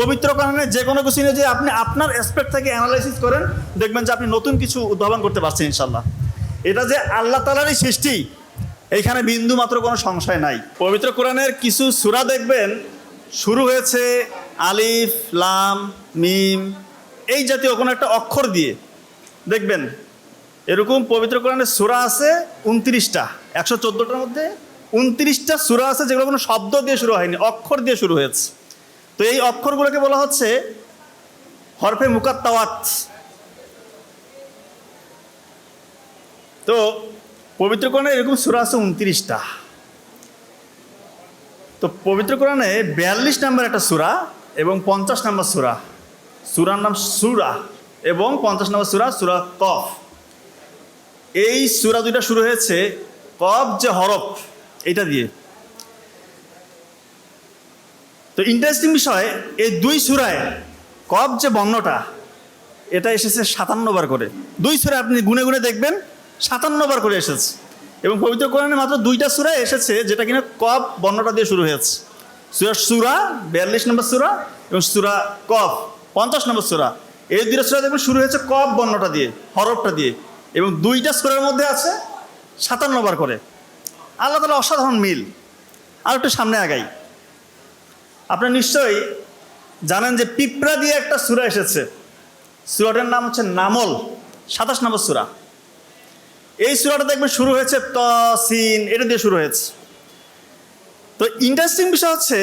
পবিত্র কারণে যে কোনো কিছু নিয়ে যে আপনি আপনার অ্যাসপেক্ট থেকে অ্যানালাইসিস করেন, দেখবেন যে আপনি নতুন কিছু উদ্ভাবন করতে পারছেন ইনশাল্লাহ এটা যে আল্লাহ তালারই সৃষ্টি, এইখানে বিন্দু মাত্র কোনো সংশয় নাই। পবিত্র কোরআনের কিছু সূরা দেখবেন, শুরু হয়েছে আলিফ, লাম, মিম, এই জাতীয় কোনো একটা অক্ষর দিয়ে। দেখবেন, এরকম পবিত্র কোরআনের সূরা আছে উনত্রিশটা, একশো চোদ্দোটার মধ্যে উনত্রিশটা সূরা আছে যেগুলো কোনো শব্দ দিয়ে শুরু হয়নি, অক্ষর দিয়ে শুরু হয়েছে। তো এই অক্ষরগুলোকে বলা হচ্ছে হরফে মুকাত্তাওয়াত। তো পবিত্র কোরআনে এরকম সূরা আছে উনত্রিশটা। তো পবিত্র কোরআনে বিয়াল্লিশ নাম্বার একটা সূরা এবং পঞ্চাশ নাম্বার সূরা। সূরার নাম সূরা এবং পঞ্চাশ নম্বর সূরা সূরা কফ। এই সূরা দুইটা শুরু হয়েছে কফ যে হরফ, এটা দিয়ে। তো ইন্টারেস্টিং বিষয়, এই দুই সুরায় কব যে বর্ণটা, এটা এসেছে সাতান্ন বার করে। দুই সুরা আপনি গুনে গুনে দেখবেন, সাতান্ন বার করে এসেছে। এবং পবিত্র কোরআনে মাত্র দুইটা সুরা এসেছে, যেটা কিনা কব বর্ণটা দিয়ে শুরু হয়েছে। সুরা সুরা, বিয়াল্লিশ নম্বর সুরা এবং সুরা কফ, পঞ্চাশ নম্বর সুরা। এই দুইটা সুরা দেখবেন শুরু হয়েছে কব বর্ণটা দিয়ে, হরফটা দিয়ে। এবং দুইটা সুরার মধ্যে আছে সাতান্ন বার করে। আল্লাহ তালা অসাধারণ মিল। আর একটু সামনে আগাই। আপনারা নিশ্চয়ই জানেন যে পিঁপড়া দিয়ে একটা সুরা এসেছে। সুরাটার নাম হচ্ছে নামল, সাতাশ নম্বর সুরা। এই সুরাটা দেখবেন শুরু হয়েছে ত সিন এটা দিয়ে শুরু হয়েছে। তো ইন্টারেস্টিং বিষয় হচ্ছে,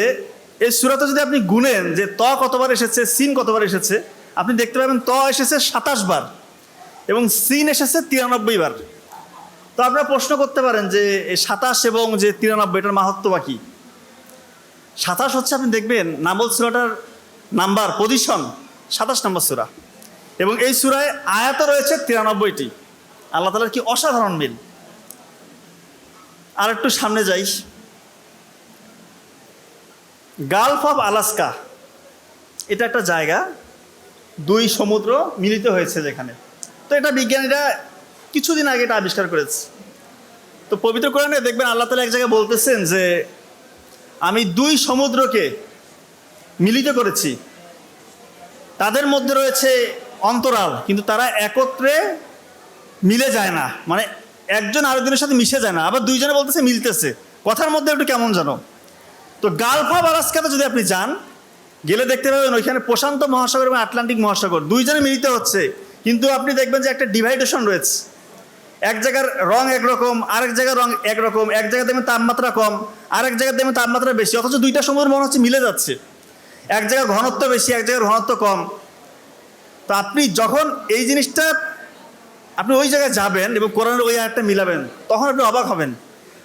এই সুরাতে যদি আপনি গুনেন যে ত কতবার এসেছে, সিন কতবার এসেছে, আপনি দেখতে পাবেন ত এসেছে সাতাশ বার এবং সিন এসেছে তিরানব্বই বার। তো আপনারা প্রশ্ন করতে পারেন যে সাতাশ এবং যে তিরানব্বই এটার মাহাত্ম বা কী? সাতাশ হচ্ছে আপনি দেখবেন নামল সুরাটার নাম্বার পজিশন সাতাশ নম্বর সুরা। এবং এই সুরায় আয়াত রয়েছে তিরানব্বইটি। আল্লাহ তালার কি অসাধারণ মিল। আর একটু সামনে যাই। Gulf of Alaska. এটা একটা জায়গা, দুই সমুদ্র মিলিত হয়েছে যেখানে। তো এটা বিজ্ঞানীরা কিছুদিন আগে এটা আবিষ্কার করেছে। তো পবিত্র কোরআনে দেখবেন আল্লাহ তালা এক জায়গায় বলতেছেন যে আমি দুই সমুদ্রকে মিলিত করেছি। তাদের মধ্যে রয়েছে অন্তরাল, কিন্তু তারা একত্রে মিলে যায় না। মানে একজন আরেকজনের সাথে মিশে যায় না, আবার দুইজনে বলতেছে মিলতেছে। কথার মধ্যে একটু কেমন জানো? তো গালফ অফ আলাস্কাতে যদি আপনি যান, গেলে দেখতে পাবেন ওইখানে প্রশান্ত মহাসাগর এবং আটলান্টিক মহাসাগর, দুইজনে মিলিত হচ্ছে। কিন্তু আপনি দেখবেন যে একটা ডিভাইডেশন রয়েছে। এক জায়গার রং একরকম, আরেক জায়গার রং একরকম, এক জায়গায় দেখবেন তাপমাত্রা কম, আরেক জায়গায় দেখবেন তাপমাত্রা বেশি, অথচ দুইটা সমুদ্র মনে হচ্ছে মিলে যাচ্ছে। এক জায়গায় ঘনত্ব বেশি, এক জায়গার ঘনত্ব কম। তো আপনি যখন এই জিনিসটা আপনি ওই জায়গায় যাবেন এবং কোরআনের ওই আয়াতটা মিলাবেন, তখন আপনি অবাক হবেন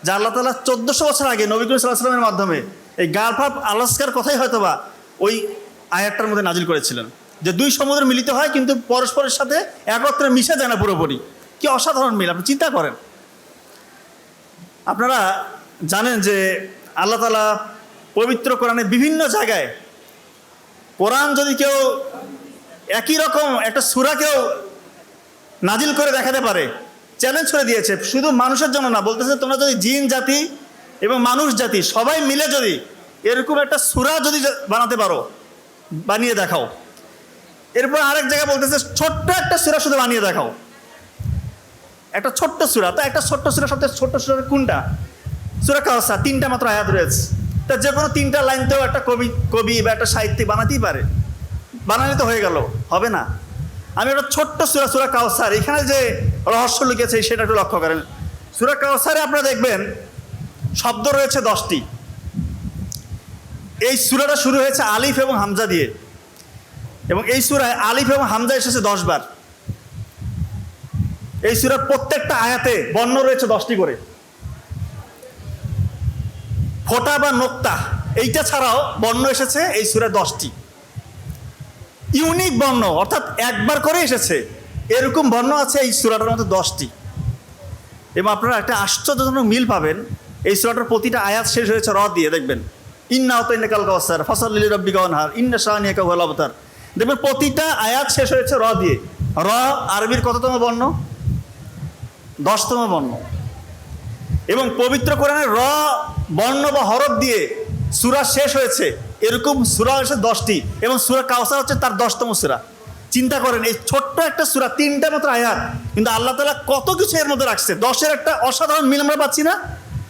যে আল্লাহ তালা চোদ্দোশো বছর আগে নবী করিম সাল্লাহ সাল্লামের মাধ্যমে এই গালফাপ আলাস্কার কথাই হয়তোবা ওই আয়াতটার মধ্যে নাজিল করেছিলেন। যে দুই সমুদ্র মিলিত হয়, কিন্তু পরস্পরের সাথে একত্রে মিশে যায় না পুরোপুরি। কি অসাধারণ মিল, আপনি চিন্তা করেন। আপনারা জানেন যে আল্লাহ তালা পবিত্র কোরআনে বিভিন্ন জায়গায় কোরআন যদি কেউ একই রকম একটা সুরাকেও নাজিল করে দেখাতে পারে চ্যালেঞ্জ করে দিয়েছে, শুধু মানুষের জন্য না, বলতেছে তোমরা যদি জিন জাতি এবং মানুষ জাতি সবাই মিলে যদি এরকম একটা সুরা যদি বানাতে পারো, বানিয়ে দেখাও। এরপর আরেক জায়গায় বলতেছে ছোট্ট একটা সুরা শুধু বানিয়ে দেখাও। একটা ছোট্ট সুরা। তো একটা ছোট্ট সুরা সবচেয়ে ছোট্ট সুরা কোনটা? সুরা কাউসা তিনটা মাত্র আয়াত রয়েছে। তা যে কোনো তিনটা লাইনতেও একটা কবি কবি বা একটা সাহিত্যিক বানাতেই পারে। বানালে তো হয়ে গেল, হবে না? আমি একটা ছোট্ট সুরা সুরা কাউসার এখানে যে রহস্য লিখেছে সেটা একটু লক্ষ্য করেন। সুরা কাউসারে আপনারা দেখবেন, শব্দ রয়েছে দশটি। এই সুরাটা শুরু হয়েছে আলিফ এবং হামজা দিয়ে। এবং এই সুরায় আলিফ এবং হামজা এসেছে দশ বার। এই সুরার প্রত্যেকটা আয়াতে বর্ণ রয়েছে দশটি করে। ফোটা বা নোক্তা, এইটা ছাড়াও বর্ণ এসেছে এই সুরার দশটি। ইউনিক বর্ণ, অর্থাৎ একবার করে এসেছে, এরকম বর্ণ আছে এই সুরাটার মধ্যে দশটি। এবং আপনারা একটা আশ্চর্যজনক মিল পাবেন, এই সুরাটার প্রতিটা আয়াত শেষ হয়েছে র দিয়ে, দেখবেন। ইন্না হতো ইন্না কাল ফসল লিলি রব্বি গনহার ইন্না শাহানিয়া কাউল অবতার দেখবেন প্রতিটা আয়াত শেষ হয়েছে র দিয়ে। র, আরবির কততম বর্ণ? দশতম বর্ণ। এবং পবিত্র কোরআনের র, বর্ণ বা হরফ দিয়ে সুরা শেষ হয়েছে। এরকম সুরা হয়েছে দশটি, এবং সুরা কাউসার হচ্ছে তার দশতম সুরা। চিন্তা করেন, এই ছোট্ট একটা সুরা, তিনটা মাত্র আয়াত, কিন্তু আল্লাহ তালা কত কিছু এর মধ্যে রাখছে? দশের একটা অসাধারণ মিল আমরা পাচ্ছি না?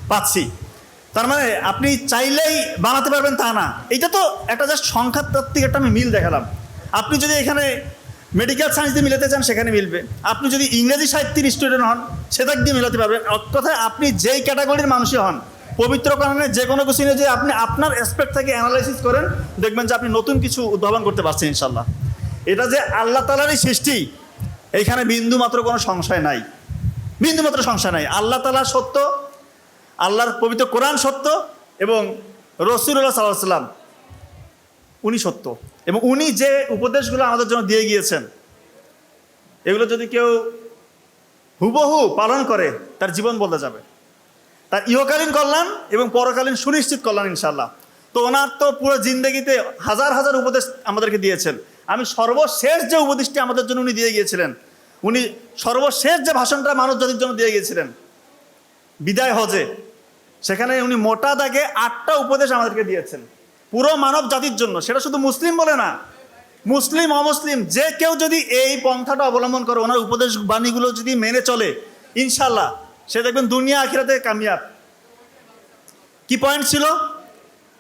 পাচ্ছি। তার মানে আপনি চাইলেই বানাতে পারবেন তা না। এটা তো একটা জাস্ট সংখ্যাতাত্ত্বিক একটা আমি মিল দেখালাম। আপনি যদি এখানে মেডিকেল সায়েন্স দিয়ে মিলাতে চান, সেখানে মিলবে। আপনি যদি ইংরেজি সাহিত্যের স্টুডেন্ট হন সেটা দিয়ে মিলাতে পারবেন। কথায় আপনি যেই ক্যাটাগরির মানুষই হন, পবিত্র কারণে যে কোনো কিছু নিয়ে যে আপনি আপনার অ্যাসপেক্ট থেকে অ্যানালাইসিস করেন, দেখবেন যে আপনি নতুন কিছু উদ্ভাবন করতে পারছেন ইনশাল্লাহ এটা যে আল্লাহ তালারই সৃষ্টি, এইখানে বিন্দু মাত্র কোনো সংশয় নাই। বিন্দু মাত্র সংশয় নাই। আল্লাহ তালা সত্য, আল্লাহর পবিত্র কোরআন সত্য এবং রসুল্লাহ সাল্লাহ সাল্লাম উনি সত্য। এবং উনি যে উপদেশগুলো আমাদের জন্য দিয়ে গিয়েছেন, এগুলো যদি কেউ হুবহু পালন করে, তার জীবন বদলে যাবে। তার ইহকালীন কল্যাণ এবং পরকালীন সুনিশ্চিত কল্যাণ ইনশাল্লাহ তো ওনার তো পুরো জিন্দগিতে হাজার হাজার উপদেশ আমাদেরকে দিয়েছেন। আমি সর্বশেষ যে উপদেশটি আমাদের জন্য উনি দিয়ে গিয়েছিলেন, উনি সর্বশেষ যে ভাষণটা মানুষ জাতির জন্য দিয়ে গিয়েছিলেন, বিদায় হজে, সেখানে উনি মোটা দাগে আটটা উপদেশ আমাদেরকে দিয়েছেন। পুরো মানব জাতির জন্য, সেটা শুধু মুসলিম বলে না, মুসলিম, অমুসলিম, যে কেউ যদি এই পন্থাটা অবলম্বন করে, ওনার উপদেশ বাণীগুলো যদি মেনে চলে ইনশাল্লাহ সে দেখবেন দুনিয়া আখিরাতে কামিয়াব। কি পয়েন্ট ছিল?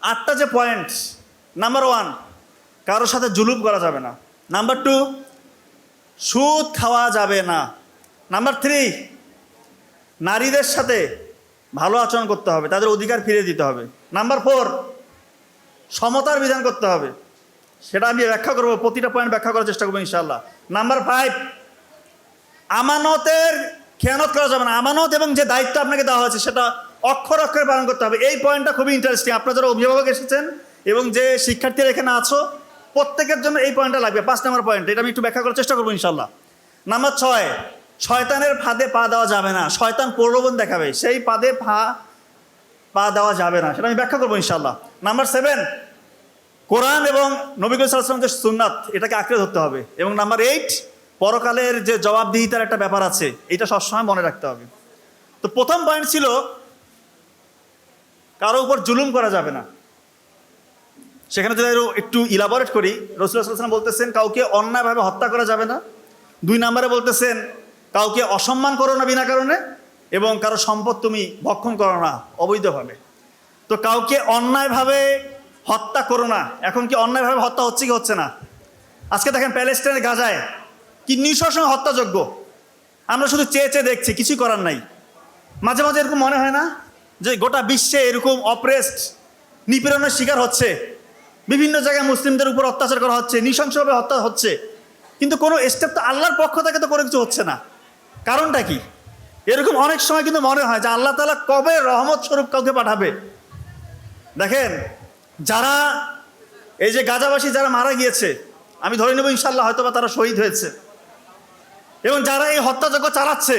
আটটা যে পয়েন্ট নাম্বার ওয়ান কারোর সাথে জুলুম করা যাবে না। নাম্বার টু সুদ খাওয়া যাবে না। নাম্বার থ্রি নারীদের সাথে ভালো আচরণ করতে হবে, তাদের অধিকার ফিরিয়ে দিতে হবে। নাম্বার ফোর সমতার বিধান করতে হবে। সেটা আমি ব্যাখ্যা করব, প্রতিটা পয়েন্ট ব্যাখ্যা করার চেষ্টা করব ইনশাল্লাহ নাম্বার ফাইভ আমানতের খেয়ানত করা যাবে না। আমানত এবং যে দায়িত্ব আপনাকে দেওয়া হয়েছে, সেটা অক্ষর অক্ষরে পালন করতে হবে। এই পয়েন্টটা খুবই ইন্টারেস্টিং আপনারা যারা অভিভাবক এসেছেন এবং যে শিক্ষার্থীরা এখানে আছো, প্রত্যেকের জন্য এই পয়েন্টটা লাগবে। পাঁচ নম্বর পয়েন্ট এটা আমি একটু ব্যাখ্যা করার চেষ্টা করব ইনশাল্লাহ নাম্বার ছয়, শয়তানের ফাঁদে পা দেওয়া যাবে না। শয়তান প্রলোভন দেখাবে। সেই পাদে পা পা দেওয়া যাবে না। সেটা আমি ব্যাখ্যা করব ইনশাল্লাহ নাম্বার সেভেন কোরআন এবং নবীকুল সাল্লাম যে সুন্নাত, এটাকে আঁকড়ে ধরতে হবে। এবং নাম্বার এইট পরকালের যে জবাবদিহিতার একটা ব্যাপার আছে, এটা সবসময় মনে রাখতে হবে। তো প্রথম পয়েন্ট ছিল, কারও উপর জুলুম করা যাবে না। সেখানে যদি একটু ইলাবোরেট করি রসুল্লাহাম বলতেছেন, কাউকে অন্যায়ভাবে হত্যা করা যাবে না। দুই নম্বরে বলতেছেন, কাউকে অসম্মান করো না বিনা কারণে, এবং কারও সম্পদ তুমি ভক্ষণ করো না, অবৈধভাবে। তো কাউকে অন্যায়ভাবে হত্যা করো না। এখন কি অন্যায়ভাবে হত্যা হচ্ছে কি হচ্ছে না? আজকে দেখেন প্যালেস্টাইনের গাজায় কি নৃশংস হত্যাযোগ্য আমরা শুধু চেয়ে চেয়ে দেখছি, কিছুই করার নাই। মাঝে মাঝে এরকম মনে হয় না যে গোটা বিশ্বে এরকম অপ্রেসড নিপীড়নের শিকার হচ্ছে। বিভিন্ন জায়গায় মুসলিমদের উপর অত্যাচার করা হচ্ছে, নৃশংসভাবে হত্যা হচ্ছে। কিন্তু কোনো স্টেপ তো আল্লাহর পক্ষ থেকে তো কোনো কিছু হচ্ছে না। কারণটা কি? এরকম অনেক সময় কিন্তু মনে হয় যে আল্লাহ তালা কবে রহমত স্বরূপ কাউকে পাঠাবে? দেখেন, যারা, এই যে গাজাবাসী যারা মারা গিয়েছে, আমি ধরে নেব ইনশাল্লাহ হয়তো বা তারা শহীদ হয়েছে। এবং যারা এই হত্যাযজ্ঞ চালাচ্ছে,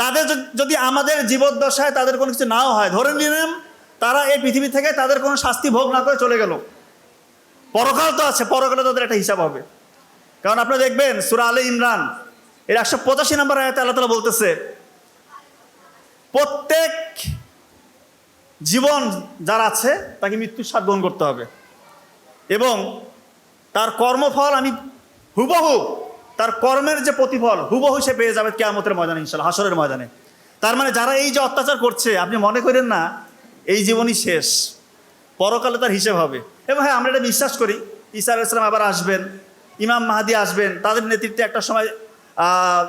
তাদের যদি আমাদের জীবদ্দশায় তাদের কোনো কিছু নাও হয়, ধরে নিলাম তারা এই পৃথিবী থেকে তাদের কোনো শাস্তি ভোগ না করে চলে গেল। পরকাল তো আছে, পরকালে তাদের একটা হিসাব হবে। কারণ আপনারা দেখবেন, সুরা আলী ইমরান, এর একশো পঁচাশি নম্বর আয়াতে আল্লাহ তালা বলতেছে, প্রত্যেক জীবন যার আছে, তাকে মৃত্যুর স্বাদ গ্রহণ করতে হবে। এবং তার কর্মফল আমি হুবহু, তার কর্মের যে প্রতিফল, হুবহু সে পেয়ে যাবে কেয়ামতের ময়দানে ইনশাল্লাহ হাসরের ময়দানে। তার মানে যারা এই যে অত্যাচার করছে, আপনি মনে করেন না, এই জীবনই শেষ, পরকালে তার হিসেব হবে। এবং হ্যাঁ আমরা এটা বিশ্বাস করি, ঈসা আলাইসলাম আবার আসবেন, ইমাম মাহাদি আসবেন, তাদের নেতৃত্বে একটা সময়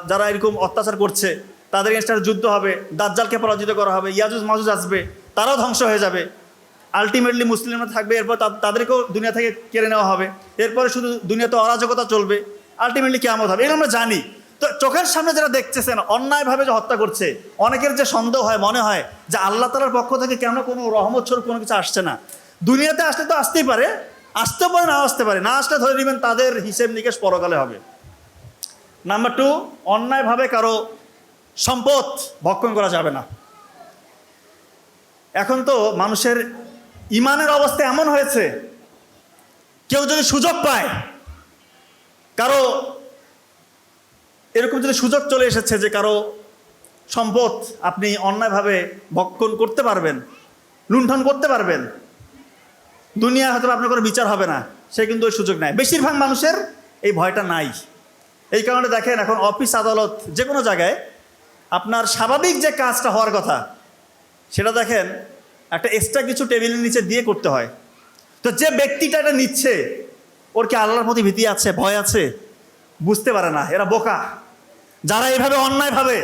যারা এরকম অত্যাচার করছে, তাদের একটা যুদ্ধ হবে, দাজ্জালকে পরাজিত করা হবে ইয়াজুজ মাজুজ আসবে তারাও ধ্বংস হয়ে যাবে। আলটিমেটলি মুসলিমরা থাকবে, এরপর তাদেরকেও দুনিয়া থেকে কেড়ে নেওয়া হবে। এরপরে শুধু দুনিয়াতে অরাজকতা চলবে। আলটিমেটলি কেমন হবে। এগুলো আমরা জানি। তো চোখের সামনে যারা দেখতেছেন, অন্যায়ভাবে যে হত্যা করছে, অনেকের যে সন্দেহ হয়, মনে হয় যে আল্লাহ তালার পক্ষ থেকে কেন কোনো রহমত স্বরূপ কোনো কিছু আসছে না। দুনিয়াতে আসতে তো আসতেই পারে আসতে পারে না আসতে পারে। না আসলে ধরে নেবেন তাদের হিসেব নিকেশ পরকালে হবে। নাম্বার টু অন্যায়ভাবে কারও সম্পদ ভক্ষণ করা যাবে না। এখন তো মানুষের ইমানের অবস্থা এমন হয়েছে, কেউ যদি সুযোগ পায়, কারও এরকম যদি সুযোগ চলে এসেছে যে কারও সম্পদ আপনি অন্যায়ভাবে ভক্ষণ করতে পারবেন, লুণ্ঠন করতে পারবেন দুনিয়া হয়তো আপনার কোনো বিচার হবে না, সে কিন্তু ওই সুযোগ নেয় বেশিরভাগ মানুষের এই ভয়টা নাই। এই কারণে দেখেন এখন অফিস আদালত যে কোনো জায়গায় আপনার স্বাভাবিক যে কাজটা হওয়ার কথা সেটা দেখেন, একটা এক্সট্রা কিছু টেবিলের নিচে দিয়ে করতে হয়। তো যে ব্যক্তিটা এটা নিচ্ছে, ওর কি আল্লাহর প্রতি ভীতি আছে, ভয় আছে? বুঝতে পারে না, এরা বোকা। যারা এইভাবে অন্যায়ভাবে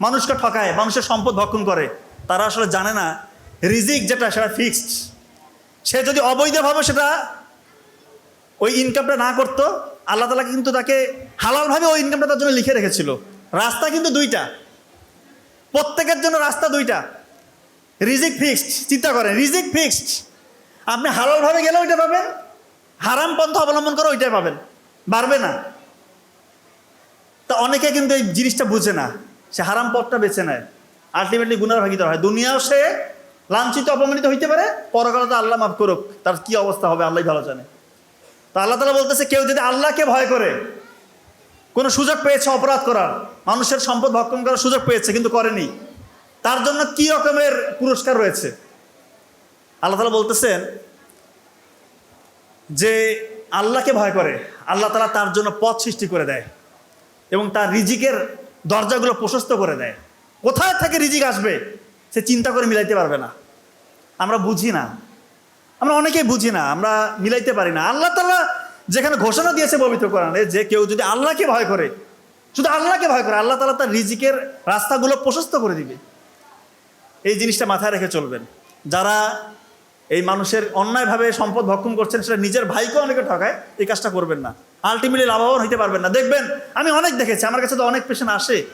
মানুষকে ঠকায়, মানুষের সম্পদ ভক্ষণ করে, তারা আসলে জানে না, রিজিক যেটা, সেটা ফিক্সড সে যদি অবৈধভাবে সেটা ওই ইনকামটা না করতো, আল্লাহ তালা কিন্তু তাকে হালালভাবে ওই ইনকামটা তার জন্য লিখে রেখেছিল। রাস্তা কিন্তু দুইটা। প্রত্যেকের জন্য রাস্তা দুইটা। রিজিক ফিক্সড চিন্তা করেন রিজিক ফিক্সড আপনি হালালভাবে গেলে ওইটা পাবেন, হারাম পন্থা অবলম্বন করে ওইটাই পাবেন। বাড়বে না। তা অনেকে কিন্তু এই জিনিসটা বুঝে না, সে হারাম পথটা বেছে নেয়। আলটিমেটলি গুনার ভাগিদার হয়। দুনিয়াও সে লাঞ্ছিত, অপমানিত হইতে পারে পরকালে তো আল্লাহ মাফ করুক, তার কি অবস্থা হবে আল্লাহ ভালো জানে। তা আল্লাহ তালা বলতেছে, কেউ যদি আল্লাহকে ভয় করে, কোনো সুযোগ পেয়েছে অপরাধ করার, মানুষের সম্পদ ভক্ষণ করার সুযোগ পেয়েছে, কিন্তু করেনি তার জন্য কি রকমের পুরস্কার রয়েছে? আল্লাহ তালা বলতেছেন যে আল্লাহকে ভয় করে। আল্লাহ তালা তার জন্য পথ সৃষ্টি করে দেয় এবং তার রিজিকের দরজাগুলো প্রশস্ত করে দেয়। কোথায় থেকে রিজিক আসবে সে চিন্তা করে মিলাইতে পারবে না। আমরা বুঝি না। আমরা অনেকেই বুঝি না, আমরা মিলাইতে পারি না। আল্লাহ তালা যেখানে ঘোষণা দিয়েছে পবিত্র কোরআনে যে কেউ যদি আল্লাহকে ভয় করে, শুধু আল্লাহকে ভয় করে, আল্লাহ তালা তার রিজিকের রাস্তাগুলো প্রশস্ত করে দিবে। এই জিনিসটা মাথায় রেখে চলবেন। যারা এই মানুষের অন্যায়ভাবে সম্পদ ভক্ষণ করছেন, সেটা নিজের ভাইকেও অনেকে ঠকায়, এই কাজটা করবেন না। আলটিমেটলি লাভবান হইতে পারবেন না। দেখবেন, আমি অনেক দেখেছি, আমার কাছে তো অনেক পেশেন্ট আসে।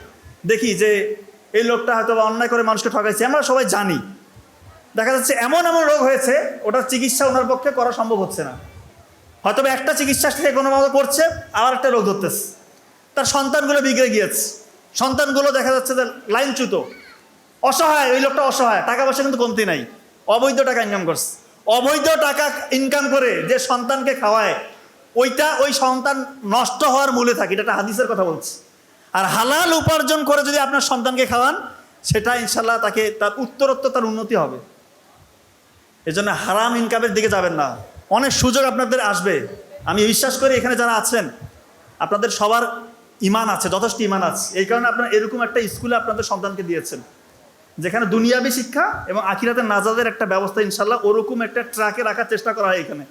দেখি যে এই লোকটা হয়তো বা অন্যায় করে মানুষকে ঠকাইছে, আমরা সবাই জানি। দেখা যাচ্ছে এমন এমন রোগ হয়েছে ওটার চিকিৎসা ওনার পক্ষে করা সম্ভব হচ্ছে না। হয়তো একটা চিকিৎসা সে কোনো মতো করছে, আবার একটা রোগ ধরতেছে। তার সন্তানগুলো বিগড়ে গিয়েছে। সন্তানগুলো দেখা যাচ্ছে যে লাইনচ্যুত। অসহায়, ওই লোকটা অসহায়, টাকা পয়সা কিন্তু কমতি নাই। অবৈধ টাকা ইনকাম করছে। অবৈধ টাকা ইনকাম করে যে সন্তানকে খাওয়ায়, ওইটা ওই সন্তান নষ্ট হওয়ার মূলে থাকে, এটা একটা হাদিসের কথা বলছে। আর হালাল উপার্জন করে যদি আপনার সন্তানকে খাওয়ান, সেটা ইনশাল্লাহ তাকে, তার উত্তরোত্তর তার উন্নতি হবে। এজন্য হারাম ইনকামের দিকে যাবেন না। অনেক সুযোগ আপনাদের আসবে। আমি বিশ্বাস করি এখানে যারা আছেন, আপনাদের সবার ইমান আছে, যথেষ্ট ইমান আছে। এই কারণে আপনারা এরকম একটা স্কুলে আপনাদের সন্তানকে দিয়েছেন। যেখানে দুনিয়াবি শিক্ষা এবং আখিরাতের নাজাদের একটা ব্যবস্থা ইনশাল্লাহ ওরকম একটা ট্রাকে রাখার চেষ্টা করা হয় এখানে।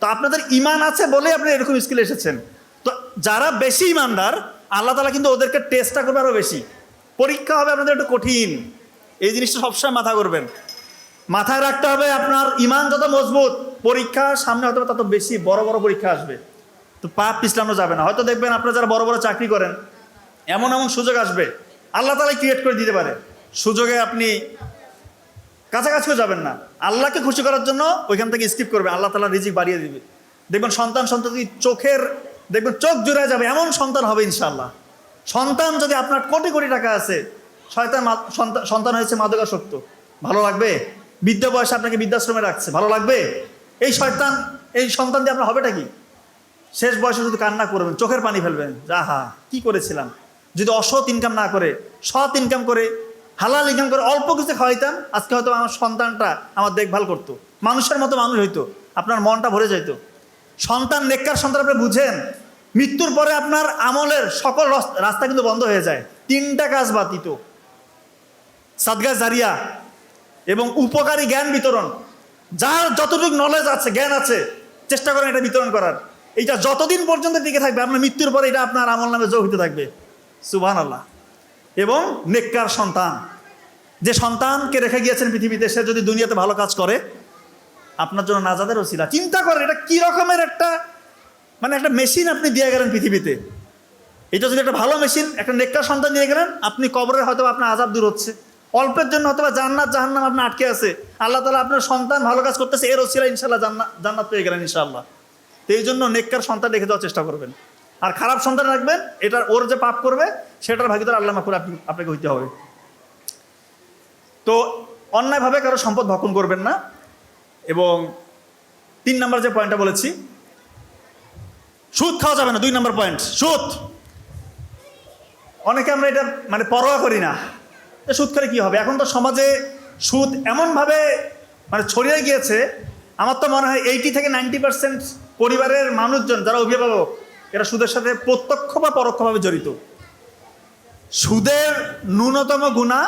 তো আপনাদের ইমান আছে বলেই আপনি এরকম স্কুলে এসেছেন। তো যারা বেশি ইমানদার, আল্লাহ তালা কিন্তু ওদেরকে টেস্টটা করবে আরও বেশি। পরীক্ষা হবে আপনাদের একটু কঠিন। এই জিনিসটা সবসময় মাথা করবেন মাথায় রাখতে হবে আপনার ইমান যত মজবুত, পরীক্ষা সামনে হয়তো তত বেশি বড় বড় পরীক্ষা আসবে। তো পাপ পিছলানো যাবে না। হয়তো দেখবেন আপনারা যারা বড় বড় চাকরি করেন, এমন এমন সুযোগ আসবে, আল্লাহ তালাই ক্রিয়েট করে দিতে পারে। সুযোগে আপনি কাছাকাছিও যাবেন না। আল্লাহকে খুশি করার জন্য ওইখান থেকে স্কিপ করবে। আল্লাহ তালা রিজিক বাড়িয়ে দিবে। দেখবেন সন্তান সন্ততি চোখের, দেখবেন চোখ জুড়ে যাবে, এমন সন্তান হবে ইনশাল্লাহ সন্তান যদি আপনার কোটি কোটি টাকা আছে, শয়তান সন্তান- হয়েছে মাদকাসক্ত। ভালো লাগবে? বিদ্যা বয়সে আপনাকে বৃদ্ধাশ্রমে রাখছে। ভালো লাগবে? এই শয়তান, এই সন্তান দিয়ে আপনার হবেটা কি? শেষ বয়সে শুধু কান্না করবেন, চোখের পানি ফেলবেন। আহা, কি করেছিলাম? যদি অসৎ ইনকাম না করে, সৎ ইনকাম করে হালাল ইনকাম করে অল্প কিছু খাওয়াইতাম, আজকে হয়তো আমার সন্তানটা আমার দেখভাল করতো। মানুষের মতো মানুষ হইতো, আপনার মনটা ভরে যাইতো। সন্তান নেককার সন্তান আপনি বুঝেন, মৃত্যুর পরে আপনার আমলের সকল রাস্তা কিন্তু বন্ধ হয়ে যায়। তিনটা কাজ বাতিত। সাদগা জারিয়া এবং উপকারী জ্ঞান বিতরণ। যার যতটুকু নলেজ আছে, জ্ঞান আছে, চেষ্টা করেন এটা বিতরণ করার। এইটা যতদিন পর্যন্ত টিকে থাকবে, আপনার মৃত্যুর পরে এটা আপনার আমল নামে যোগ হতে থাকবে। সুবহান আল্লাহ এবং নেককার সন্তান। যে সন্তানকে রেখে গিয়েছেন পৃথিবীতে, সে যদি দুনিয়াতে ভালো কাজ করে, আপনার জন্য নাজাদের ওসিলা। চিন্তা করেন, এটা কি রকমের একটা মানে একটা মেশিন আপনি দিয়ে গেলেন পৃথিবীতে? এটা যদি একটা ভালো মেশিন একটা নেককার সন্তান দিয়ে গেলেন, আপনি কবরে হয়তো আপনার আজাব দূর হচ্ছে। অল্পের জন্য হয়তো জান্নাত, জাহান্নাম আপনার আটকে আছে। আল্লাহ তালা আপনার সন্তান ভালো কাজ করতেছে, এর ওসিলা ইনশাল্লাহ জান্নাত জান্নাত পেয়ে গেলেন ইনশাল্লাহ তো এই জন্য নেককার সন্তান রেখে দেওয়ার চেষ্টা করবেন। আর খারাপ সন্তান রাখবেন, এটার ওর যে পাপ করবে, সেটার ভাগিদার আল্লাহ মাকুর আপনি, আপনাকে হইতে হবে। তো অন্যায়ভাবে কারও সম্পদ ভক্ষণ করবেন না, এবং তিন নম্বর যে পয়েন্টটা বলেছি, সুদ খাওয়া যাবে না, দুই নম্বর পয়েন্ট সুদ। অনেকে আমরা এটা মানে পরোয়া করি না সুদ করে কী হবে? এখন তো সমাজে সুদ এমনভাবে মানে ছড়িয়ে গিয়েছে, আমার তো মনে হয় এইটি থেকে নাইনটি পার্সেন্ট পরিবারের মানুষজন, যারা অভিভাবক এরা সুদের সাথে প্রত্যক্ষ বা পরোক্ষভাবে জড়িত। সুদের ন্যূনতম গুণা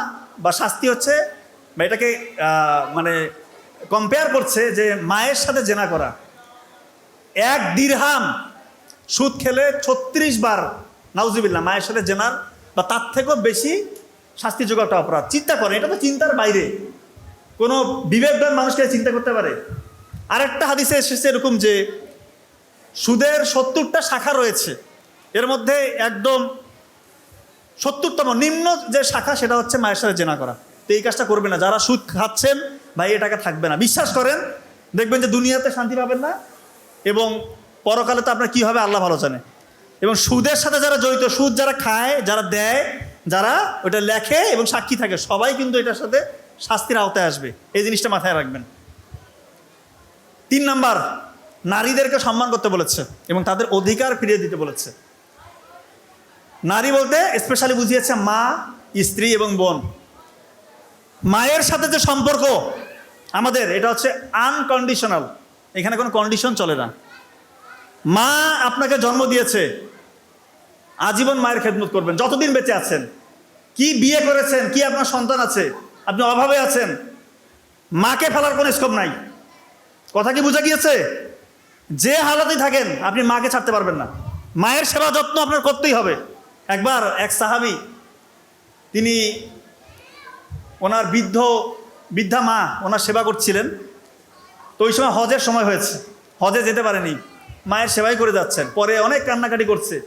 বা শাস্তি হচ্ছে, বা এটাকে মানে কম্পেয়ার করছে যে মায়ের সাথে জেনা করা। এক দিরহাম সুদ খেলে ছত্রিশ বার নাউজিবিল্লা মায়ের সাথে জেনার, বা তার থেকেও বেশি শাস্তিযোগ্য একটা অপরাধ। চিন্তা করে এটা তো চিন্তার বাইরে। কোনো বিবেকবান মানুষকে চিন্তা করতে পারে? আরেকটা হাদিসে এসেছে এরকম যে সুদের সত্তরটা শাখা রয়েছে। এর মধ্যে একদম সত্তরতম নিম্ন যে শাখা সেটা হচ্ছে মায়ের সাথে জেনা করা। তো এই কাজটা করবে না। যারা সুদ খাচ্ছেন, ভাই এ টাকা থাকবে না। বিশ্বাস করেন, দেখবেন যে দুনিয়াতে শান্তি পাবেন না এবং পরকালে তো আপনার কী হবে আল্লাহ ভালো জানে। এবং সুদের সাথে যারা জড়িত, সুদ যারা খায়, যারা দেয়, যারা ওটা লেখে এবং সাক্ষী থাকে, সবাই কিন্তু এটার সাথে শাস্তির আওতায় আসবে। এই জিনিসটা মাথায় রাখবেন। তিন নাম্বার নারীদেরকে সম্মান করতে বলেছে এবং তাদের অধিকার ফিরিয়ে দিতে বলেছে। নারী বলতে স্পেশালি বুঝিয়েছে মা, স্ত্রী এবং বোন। মায়ের সাথে যে সম্পর্ক আমাদের, এটা হচ্ছে আনকন্ডিশনাল এখানে কোনো কন্ডিশন চলে না। মা আপনাকে জন্ম দিয়েছে, আজীবন মায়ের খেদমত করবেন, যতদিন বেঁচে আছেন। কি বিয়ে করেছেন, কি আপনার সন্তান আছে, আপনি অভাবে আছেন। মাকে ফেলার কোনো স্কোপ নাই। কথা কি বোঝা গিয়েছে? যে হালাতেই থাকেন, আপনি মাকে ছাড়তে পারবেন না। মায়ের সেবা যত্ন আপনার করতেই হবে। একবার এক সাহাবি, তিনি ওনার বৃদ্ধ, বৃদ্ধা মা, ওনার সেবা করছিলেন। তো ওই সময় হজের সময় হয়েছে। হজে যেতে পারেনি। মায়ের সেবাই করে যাচ্ছেন। পরে অনেক কান্নাকাটি করছে।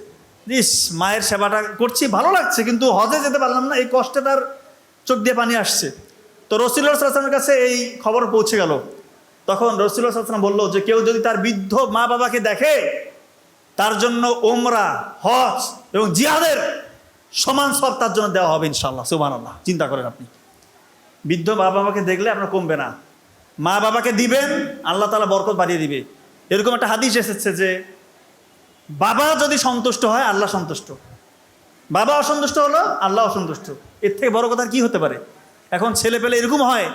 ইস, মায়ের সেবাটা করছি, ভালো লাগছে, কিন্তু হজে যেতে পারলাম না। এই কষ্টে তার চোখ দিয়ে পানি আসছে। তো রসিল্লা সাল্লামের কাছে এই খবর পৌঁছে গেল। তখন রসিল্লা সাল্লাম বলল যে কেউ যদি তার বৃদ্ধ মা বাবাকে দেখে, তার জন্য ওমরা হজ এবং জিহাদের সমান সব তার জন্য দেওয়া হবে ইনশাল্লাহ সুবান আল্লাহ চিন্তা করেন আপনি। বৃদ্ধ মা বাবাকে দেখলে আপনার কমবে না। মা বাবাকে দিবেন, আল্লাহ তালা বরকত বাড়িয়ে দিবে। এরকম একটা হাদিস এসেছে যে বাবা যদি সন্তুষ্ট হয়, আল্লাহ সন্তুষ্ট। বাবা অসন্তুষ্ট হলো, আল্লাহ অসন্তুষ্ট। এর থেকে বড় কথা কি হতে পারে? এখন ছেলে পেলে এরকম হয়,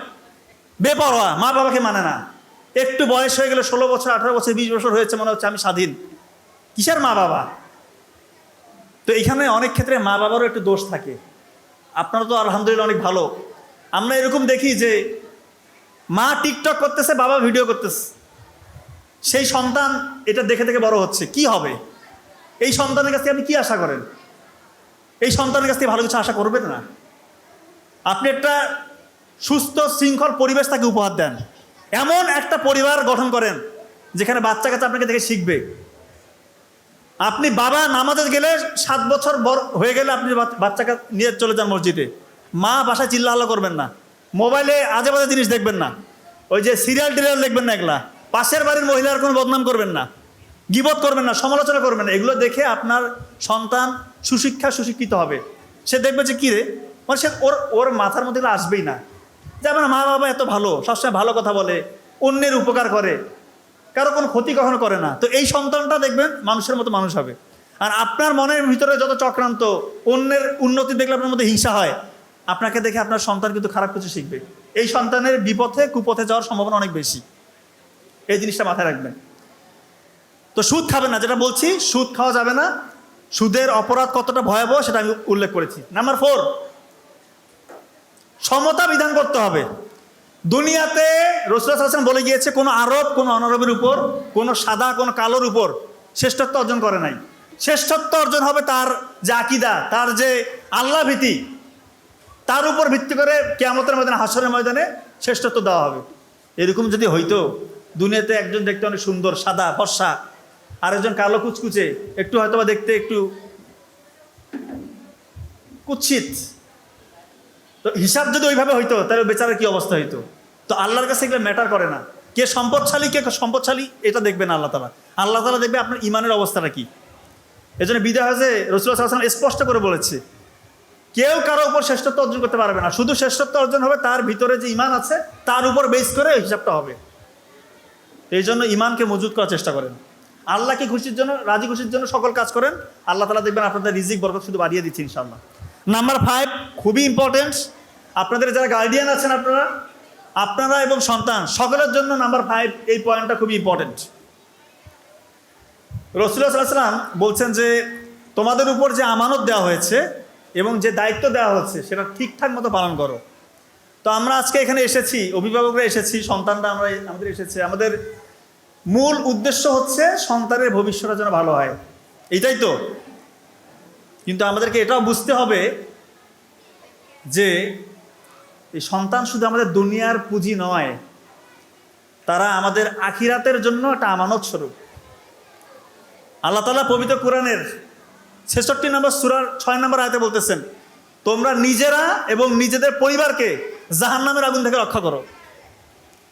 বেপরোয়া, মা বাবাকে মানে না। একটু বয়স হয়ে গেলে ষোলো বছর, আঠারো বছর, বিশ বছর হয়েছে, মনে হচ্ছে আমি স্বাধীন। কিসের মা বাবা? তো এখানে অনেক ক্ষেত্রে মা বাবারও একটু দোষ থাকে। আপনারা তো আলহামদুলিল্লাহ অনেক ভালো। আমরা এরকম দেখি যে মা টিকটক করতেছে, বাবা ভিডিও করতেছে। সেই সন্তান এটা দেখে দেখে বড় হচ্ছে। কি হবে? এই সন্তানের কাছ থেকে আপনি কি আশা করেন? এই সন্তানের কাছ থেকে ভালো কিছু আশা করবেন না? আপনি একটা সুস্থ, শৃঙ্খল পরিবেশ তাকে উপহার দেন। এমন একটা পরিবার গঠন করেন, যেখানে বাচ্চা কাছে আপনাকে দেখে শিখবে। আপনি বাবা নামাজে গেলে সাত বছর হয়ে গেলে আপনি বাচ- বাচ্চাকে নিয়ে চলে যান মসজিদে। মা বাসায় চিল্লা আল্লাহ করবেন না। মোবাইলে আজে বাজে জিনিস দেখবেন না। ওই যে সিরিয়াল টিরিয়াল দেখবেন না এগুলা। পাশের বাড়ির মহিলার কোনো বদনাম করবেন না। গিবত করবেন না, সমালোচনা করবেন না। এগুলো দেখে আপনার সন্তান সুশিক্ষা সুশিক্ষিত হবে। সে দেখবে যে, কী রে? মানে সে ওর ওর মাথার মধ্যে আসবেই না। যে আমার মা বাবা এত ভালো, সবসময় ভালো কথা বলে, অন্যের উপকার করে, কারও কোনো ক্ষতি কখনো করে না। তো এই সন্তানটা দেখবেন মানুষের মতো মানুষ হবে। আর আপনার মনের ভিতরে যত চক্রান্ত, অন্যের উন্নতি দেখলে আপনার মধ্যে হিংসা হয়, আপনাকে দেখে আপনার সন্তান কিন্তু খারাপ কিছু শিখবে। এই সন্তানের বিপথে, কুপথে যাওয়ার সম্ভাবনা অনেক বেশি। এই জিনিসটা মাথায় রাখবেন। তো সুদ খাবেন না, যেটা বলছি, সুদ খাওয়া যাবে না। সুদের অপরাধ কতটা ভয়াবহ সেটা আমি উল্লেখ করেছি। নাম্বার ফোর সমতা বিধান করতে হবে। দুনিয়াতে রসুল হাসান বলে গিয়েছে, কোনো আরব, কোনো অনারবের উপর, কোনো সাদা, কোনো কালোর উপর শ্রেষ্ঠত্ব অর্জন করে নাই। শ্রেষ্ঠত্ব অর্জন হবে তার যে আকিদা, তার যে আল্লাহ ভীতি, তার উপর ভিত্তি করে কেয়ামতের ময়দানে, হাসরের ময়দানে শ্রেষ্ঠত্ব দেওয়া হবে। এরকম যদি হইতো, দুনিয়াতে একজন দেখতে অনেক সুন্দর, সাদা, ফর্সা, আরেকজন কালো কুচকুচে, একটু হয়তোবা দেখতে একটু কুৎসিত তো হিসাব যদি ওইভাবে হইতো, তাহলে বেচারা কি অবস্থা হইতো? তো আল্লাহর কাছে এগুলো ম্যাটার করে না। কে সম্পদশালী কে সম্পদশালী, এটা দেখবে না আল্লাহ তালা আল্লাহ তালা দেখবে আপনার ইমানের অবস্থাটা কি। জন্য বিদায় হজে রসুল সাল্লাম স্পষ্ট করে বলেছে, কেউ কারও উপর শ্রেষ্ঠত্ব অর্জন করতে পারবে না। শুধু শ্রেষ্ঠত্ব অর্জন হবে, তার ভিতরে যে ইমান আছে, তার উপর বেস করে হিসাবটা হবে। এই জন্য ইমানকে মজুত করার চেষ্টা করেন। আল্লাহকে খুশির জন্য, রাজি খুশির জন্য সকল কাজ করেন। আল্লাহ তালা দেখবেন আপনাদের রিজিক, বরকত শুধু বাড়িয়ে দিচ্ছি ইনশাল্লাহ নাম্বার ফাইভ খুবই ইম্পর্টেন্ট আপনাদের যারা গার্ডিয়ান আছেন আপনারা আপনারা এবং সন্তান, সকলের জন্য নাম্বার ফাইভ এই পয়েন্টটা খুবই ইম্পর্টেন্ট সাল্লাম বলছেন যে, তোমাদের উপর যে আমানত দেওয়া হয়েছে এবং যে দায়িত্ব দেওয়া হচ্ছে, সেটা ঠিকঠাক মতো পালন করো। তো আমরা আজকে এখানে এসেছি, অভিভাবকরা এসেছি, সন্তানরা আমরা আমাদের এসেছে। আমাদের মূল উদ্দেশ্য হচ্ছে সন্তানের ভবিষ্যৎটা যেন ভালো হয়। এটাই তো। কিন্তু আমাদেরকে এটাও বুঝতে হবে যে এই সন্তান শুধু আমাদের দুনিয়ার পুঁজি নয়, তারা আমাদের আখিরাতের জন্য একটা আমানত স্বরূপ। আল্লাহ তালা পবিত্র কোরআনের ছেষট্টি নম্বর সুরার ছয় নম্বর আয়তে বলতেছেন, তোমরা নিজেরা এবং নিজেদের পরিবারকে জাহান্নামের আগুন থেকে রক্ষা করো।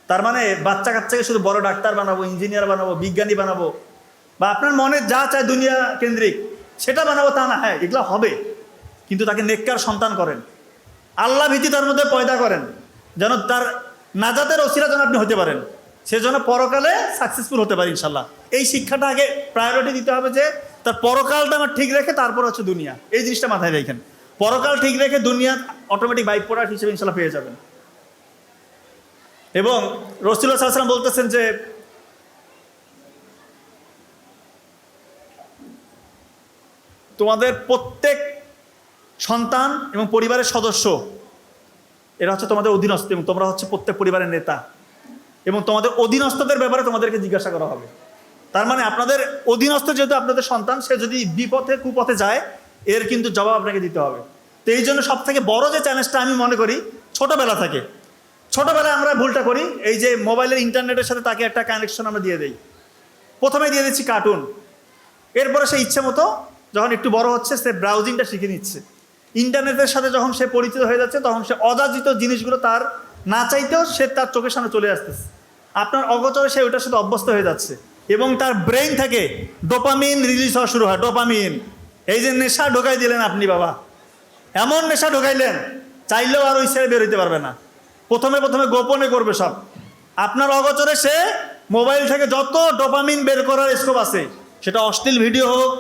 তার মানে বাচ্চা কাচ্চাকে শুধু বড় ডাক্তার বানাবো, ইঞ্জিনিয়ার বানাবো, বিজ্ঞানী বানাবো বা আপনার মনে যা চায় দুনিয়া কেন্দ্রিক সেটা বানাবো তা না হ্যাঁ এগুলো হবে। কিন্তু তাকে নেককার সন্তান করেন। আল্লাহ ভীতি তার মধ্যে পয়দা করেন, যেন তার নাজাতের অসিরা যেন আপনি হতে পারেন। সে যেন পরকালে সাকসেসফুল হতে পারে, ইনশাল্লাহ। এই শিক্ষাটা আগে প্রায়োরিটি দিতে হবে যে, তার পরকালটা আমার ঠিক রেখে তারপর হচ্ছে দুনিয়া। এই জিনিসটা মাথায় রেখেন। পরকাল ঠিক রেখে দুনিয়া অটোমেটিক বাইক প্রোডাক্ট হিসেবে ইনশাল্লাহ পেয়ে যাবেন। এবং রসুল্লাহ সাল্লাম বলতেছেন যে তোমাদের প্রত্যেক সন্তান এবং পরিবারের সদস্য, এরা হচ্ছে তোমাদের অধীনস্থ এবং তোমরা হচ্ছে প্রত্যেক পরিবারের নেতা এবং তোমাদের অধীনস্থদের ব্যাপারে তোমাদেরকে জিজ্ঞাসা করা হবে। তার মানে আপনাদের অধীনস্থ যেহেতু আপনাদের সন্তান, সে যদি বিপথে কুপথে যায়, এর কিন্তু জবাব আপনাকে দিতে হবে। তো এই জন্য সব থেকে বড় যে চ্যালেঞ্জটা আমি মনে করি, ছোটবেলা থেকে। ছোটবেলায় আমরা ভুলটা করি, এই যে মোবাইলের ইন্টারনেটের সাথে তাকে একটা কানেকশন আমরা দিয়ে দিই। প্রথমে দিয়ে দিচ্ছি কার্টুন এরপরে সে ইচ্ছে মতো যখন একটু বড় হচ্ছে, সে ব্রাউজিংটা শিখে নিচ্ছে। ইন্টারনেটের সাথে যখন সে পরিচিত হয়ে যাচ্ছে, তখন সে অযাচিত জিনিসগুলো তার না চাইতেও সে তার চোখের সামনে চলে আসতেছে। আপনার অগোচরে সে ওটার সাথে অভ্যস্ত হয়ে যাচ্ছে এবং তার ব্রেন থেকে ডোপামিন রিলিজ হওয়া শুরু হয় ডোপামিন এই যে নেশা ঢোকাই দিলেন আপনি, বাবা। এমন নেশা ঢোকাইলেন, চাইলেও আর ওই ছেড়ে বের হইতে পারবে না। প্রথমে প্রথমে গোপনে করবে সব। আপনার অগোচরে সে মোবাইল থেকে যত ডোপামিন বের করার স্কোপ আছে, সেটা অশ্লীল ভিডিও হোক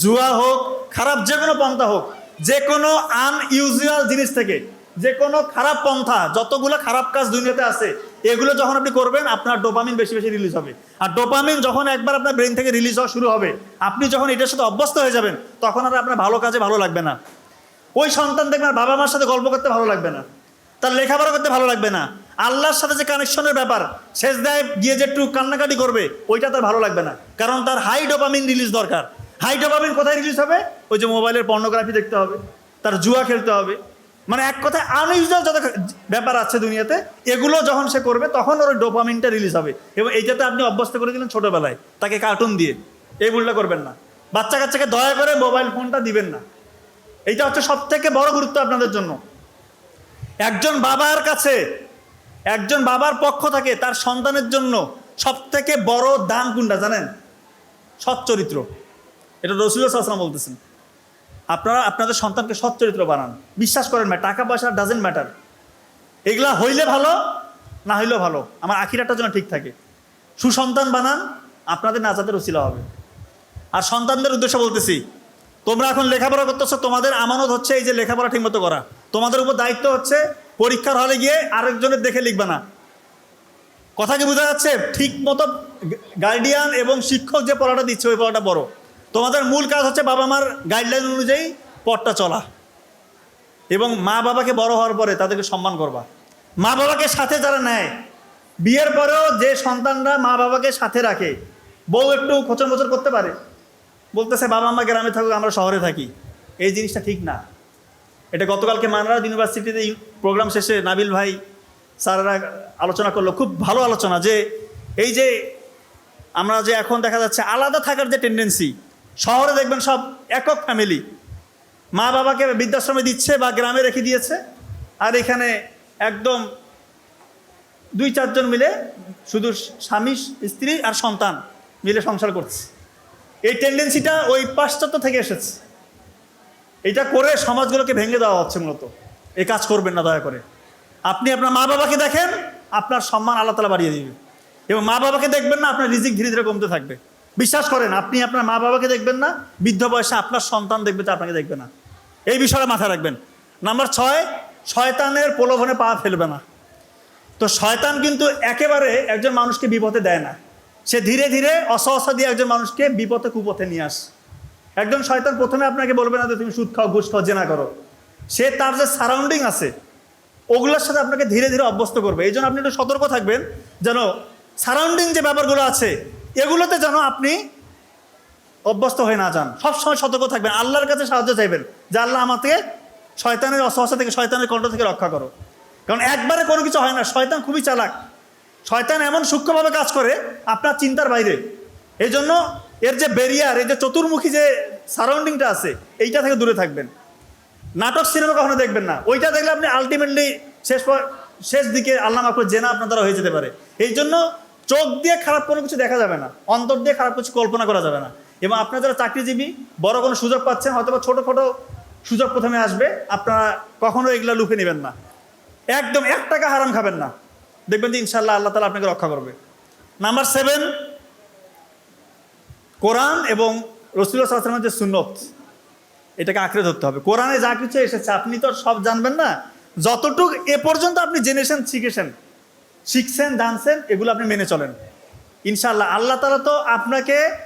জুয়া হোক, খারাপ যে কোনো পন্থা হোক, যে কোনো আনইউজুয়াল জিনিস থেকে, যে কোনো খারাপ পন্থা, যতগুলো খারাপ কাজ দুনিয়াতে আছে, এগুলো যখন আপনি করবেন, আপনার ডোপামিন বেশি বেশি রিলিজ হবে। আর ডোপামিন যখন একবার আপনার ব্রেন থেকে রিলিজ হওয়া শুরু হবে, আপনি যখন এটার সাথে অভ্যস্ত হয়ে যাবেন, তখন আর আপনার ভালো কাজে ভালো লাগবে না। ওই সন্তান দেখবেন আর বাবা মার সাথে গল্প করতে ভালো লাগবে না। তার লেখাপড়া করতে ভালো লাগবে না। আল্লাহর সাথে যে কানেকশনের ব্যাপার শেষ দেয় গিয়ে যে একটু কান্নাকাটি করবে, ওইটা তার ভালো লাগবে না। কারণ তার হাই ডোপামিন রিলিজ দরকার। হাই ডোপামিন কোথায় রিলিজ হবে? ওই যে মোবাইলের পর্নোগ্রাফি দেখতে হবে, তার জুয়া খেলতে হবে। মানে এক কথায় আনইউজুয়াল যত ব্যাপার আছে দুনিয়াতে, এগুলো যখন সে করবে, তখন ওর ডোপামিনটা রিলিজ হবে। এবং এইটাতে আপনি অভ্যস্ত করে দিলেন ছোটোবেলায়, তাকে কার্টুন দিয়ে। এই ভুলটা করবেন না। বাচ্চা কাচ্চাকে দয়া করে মোবাইল ফোনটা দিবেন না। এইটা হচ্ছে সব থেকে বড় গুরুত্ব আপনাদের জন্য। একজন বাবার কাছে, একজন বাবার পক্ষ থাকে তার সন্তানের জন্য সব থেকে বড় দাম কোনটা জানেন? সৎ চরিত্র। এটা রসুল আসলাম বলতেছেন। আপনারা আপনাদের সন্তানকে সৎ চরিত্র বানান। বিশ্বাস করেন না, টাকা পয়সা ডাজেন্ট ম্যাটার এগুলা হইলে ভালো, না হইলেও ভালো। আমার আখিরাটার যেন ঠিক থাকে। সুসন্তান বানান, আপনাদের নাজাতের রসিলা হবে। আর সন্তানদের উদ্দেশ্য বলতেছি, তোমরা এখন লেখাপড়া করতেছো, তোমাদের আমানত হচ্ছে এই যে লেখাপড়া ঠিকমতো করা। তোমাদের উপর দায়িত্ব হচ্ছে পরীক্ষার হলে গিয়ে আরেকজনের দেখে লিখবে না। কথা কি বোঝা যাচ্ছে? ঠিক মতো গার্ডিয়ান এবং শিক্ষক যে পড়াটা দিচ্ছে, ওই পড়াটা বড় তোমাদের মূল কাজ হচ্ছে বাবা মার গাইডলাইন অনুযায়ী পথটা চলা। এবং মা বাবাকে বড় হওয়ার পরে তাদেরকে সম্মান করবা। মা বাবাকে সাথে যারা নেয়, বিয়ের পরেও যে সন্তানরা মা বাবাকে সাথে রাখে, বউ একটু খোঁচর মোচর করতে পারে। বলতেছে, বাবা মা গ্রামে থাকুক, আমরা শহরে থাকি। এই জিনিসটা ঠিক না। এটা গতকালকে মানরাজ ইউনিভার্সিটিতে প্রোগ্রাম শেষে নাবিল ভাই স্যাররা আলোচনা করল, খুব ভালো আলোচনা যে, এই যে আমরা যে এখন দেখা যাচ্ছে আলাদা থাকার যে টেন্ডেন্সি শহরে দেখবেন সব একক ফ্যামিলি মা বাবাকে বৃদ্ধাশ্রমে দিচ্ছে বা গ্রামে রেখে দিয়েছে। আর এখানে একদম দুই চারজন মিলে শুধু স্বামী, স্ত্রী আর সন্তান মিলে সংসার করছে। এই টেন্ডেন্সিটা ওই পাশ্চাত্য থেকে এসেছে। এটা করে সমাজগুলোকে ভেঙে দেওয়া হচ্ছে মূলত। এই কাজ করবেন না, দয়া করে। আপনি আপনার মা বাবাকে দেখেন, আপনার সম্মান আল্লাহ তালা বাড়িয়ে দিবে। এবং মা বাবাকে দেখবেন না, আপনার রিজিক ধীরে ধীরে কমতে থাকবে। বিশ্বাস করেন, আপনি আপনার মা বাবাকে দেখবেন না, বৃদ্ধ বয়সে আপনার সন্তান দেখবে, তো আপনাকে দেখবে না। এই বিষয়ে মাথায় রাখবেন। নাম্বার ছয়, শয়তানের প্রলোভনে পা ফেলবে না। তো শয়তান কিন্তু একেবারে একজন মানুষকে বিপদে দেয় না। সে ধীরে ধীরে অসহসা দিয়ে একজন মানুষকে বিপদে কুপথে নিয়ে আসে। একজন শয়তান প্রথমে আপনাকে বলবে না যে তুমি সুদ খাও, ঘুষ খাও, জেনা করো। সে তার যে সারাউন্ডিং আছে, ওগুলোর সাথে আপনাকে ধীরে ধীরে অভ্যস্ত করবে। এই জন্য আপনি একটু সতর্ক থাকবেন যেন সারাউন্ডিং যে ব্যাপারগুলো আছে এগুলোতে যেন আপনি অভ্যস্ত হয়ে না যান। সবসময় সতর্ক থাকবেন। আল্লাহর কাছে সাহায্য চাইবেন যে আল্লাহ আমাকে শয়তানের অসহসা থেকে, শয়তানের কণ্ঠ থেকে রক্ষা করো। কারণ একবারে কোনো কিছু হয় না। শয়তান খুবই চালাক। শয়তান এমন সূক্ষ্মভাবে কাজ করে আপনার চিন্তার বাইরে। এই জন্য এর যে ব্যারিয়ার এই যে চতুর্মুখী যে সারাউন্ডিংটা আছে, এইটা থেকে দূরে থাকবেন। নাটক, সিনেমা কখনো দেখবেন না। ওইটা দেখলে আপনি আলটিমেটলি শেষ শেষ দিকে আল্লাহ মাকুর জেনা আপনার দ্বারা হয়ে যেতে পারে। এই জন্য চোখ দিয়ে খারাপ কোনো কিছু দেখা যাবে না, অন্তর দিয়ে খারাপ কিছু কল্পনা করা যাবে না। এবং আপনার যারা চাকরিজীবী, বড় কোনো সুযোগ পাচ্ছেন হয়তো বা ছোটো ছোটো সুযোগ প্রথমে আসবে, আপনারা কখনো এগুলো লুকে নেবেন না। একদম এক টাকা হারাম খাবেন না। দেখবেন যে ইনশাল্লাহ আল্লাহ তালা আপনাকে রক্ষা করবে। নাম্বার সেভেন, কোরআন এবং রসুল্লাহ যে সুন্নত, এটাকে আঁকড়ে ধরতে হবে। কোরআনে যা কিছু এসেছে, আপনি তো সব জানবেন না। যতটুক এ পর্যন্ত আপনি জেনেছেন, শিখেছেন শিখছেন জানছেন এগুলো আপনি মেনে চলেন। ইনশাল্লাহ আল্লাহ তালা তো আপনাকে,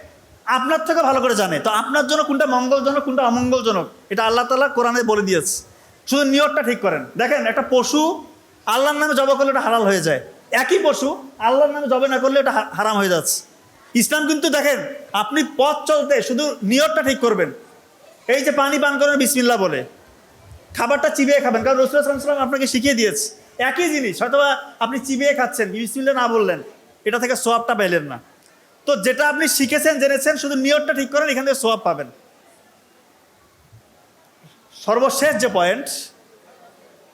আপনার থেকে ভালো করে জানে। তো আপনার জন্য কোনটা মঙ্গলজনক, কোনটা অমঙ্গলজনক, এটা আল্লাহ তালা কোরআনে বলে দিয়েছে। শুধু নিয়তটা ঠিক করেন। দেখেন, একটা পশু আল্লাহর নামে জবা করলে এটা হালাল হয়ে যায়। একই পশু আল্লাহর নামে জবে না করলে এটা হারাম হয়ে যাচ্ছে। ইসলাম কিন্তু দেখেন, আপনি পথ চলতে শুধু নিয়তটা ঠিক করবেন। এই যে পানি পান করেন বিসমিল্লা বলে। খাবারটা চিবিয়ে খাবেন। কারণ রসুল সাল্লাম আপনাকে শিখিয়ে দিয়েছে। একই জিনিস হয়তো আপনি চিবিয়ে খাচ্ছেন বিসমিল্লা না বললেন, এটা থেকে সোয়াবটা পেলেন না। তো যেটা আপনি শিখেছেন, জেনেছেন, শুধু নিয়তটা ঠিক করেন, এখান থেকে সোয়াব পাবেন। সর্বশেষ যে পয়েন্ট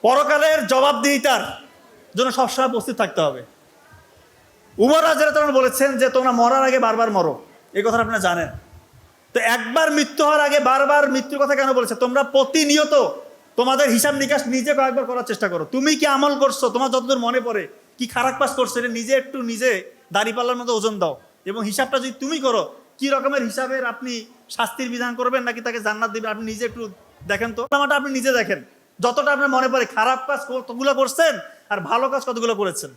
পরকালের জবাবদিহিতার জন্য সবসময় প্রস্তুত থাকতে হবে। উমর রাজারা তখন বলেছেন যে, তোমরা মরার আগে বারবার মরো। এই কথাটা আপনারা জানেন। তো একবার মৃত্যু হওয়ার আগে বারবার মৃত্যুর কথা কেন বলেছে? তোমরা প্রতিনিয়ত তোমাদের হিসাব নিকাশ নিজে কয়েকবার করার চেষ্টা করো। তুমি কি আমল করছ? তোমার যতদূর মনে পড়ে, কি খারাপ কাজ করছ নিজে একটু নিজে দাড়িপাল্লার মতো ওজন দাও। এবং হিসাবটা যদি তুমি করো, কি রকমের হিসাবের আপনি শাস্তির বিধান করবেন নাকি তাকে জান্নাত দিবেন? আপনি নিজে একটু দেখেন তো। আমারটা আপনি নিজে দেখেন। যতটা আপনার মনে পড়ে, খারাপ কাজ কতগুলো করছেন আর ভালো কাজ কতগুলো করেছেন।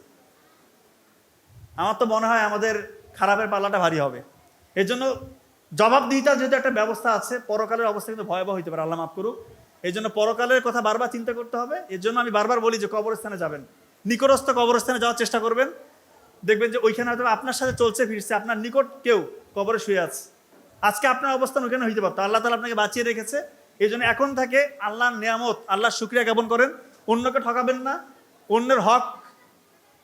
আমার তো মনে হয় আমাদের খারাপের পাল্লাটা ভারী হবে। এর জন্য জবাবদিহিতার যেহেতু একটা ব্যবস্থা আছে, পরকালের অবস্থা কিন্তু ভয়াবহ হইতে পারে। আল্লাহ মাফ করুক। এই জন্য পরকালের কথা বারবার চিন্তা করতে হবে। এর জন্য আমি বারবার বলি যে কবরস্থানে যাবেন। নিকটস্থ কবরস্থানে যাওয়ার চেষ্টা করবেন। দেখবেন যে ওইখানে হয়তো আপনার সাথে চলছে, ফিরছে। আপনার নিকট কেউ কবরে শুয়ে আছে। আজকে আপনার অবস্থান ওখানে হইতে পারতো। আল্লাহ তালা আপনাকে বাঁচিয়ে রেখেছে। এই জন্য এখন থেকে আল্লাহর নিয়ামত, আল্লাহর শুক্রিয়া জ্ঞাপন করেন। অন্যকে ঠকাবেন না। অন্যের হক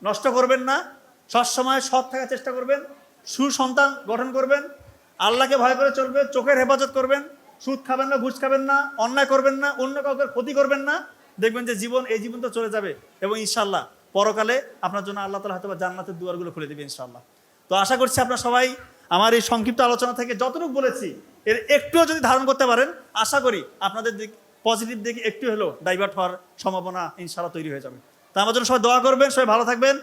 নষ্ট করবেন না। সবসময় সৎ থাকার চেষ্টা করবেন। সুসন্তান গঠন করবেন। আল্লাহকে ভয় করে চলবে চোখের হেফাজত করবেন। সুদ খাবেন না, ঘুষ খাবেন না, অন্যায় করবেন না, অন্য কাউকে ক্ষতি করবেন না, দেখবেন যে জীবন, এই জীবন তো চলে যাবে। এবং ইনশাল্লাহ পরকালে আপনার জন্য আল্লাহ তালা হয়তো জান্নাতের দুয়ারগুলো খুলে দেবে ইনশাল্লাহ তো আশা করছি আপনারা সবাই আমার এই সংক্ষিপ্ত আলোচনা থেকে যতটুকু বলেছি, এর একটুও যদি ধারণ করতে পারেন, আশা করি আপনাদের দিক, পজিটিভ দিকে একটু হলেও ডাইভার্ট হওয়ার সম্ভাবনা ইনশাল্লাহ তৈরি হয়ে যাবে। তো আমার জন্য সবাই দোয়া করবেন, সবাই ভালো থাকবেন।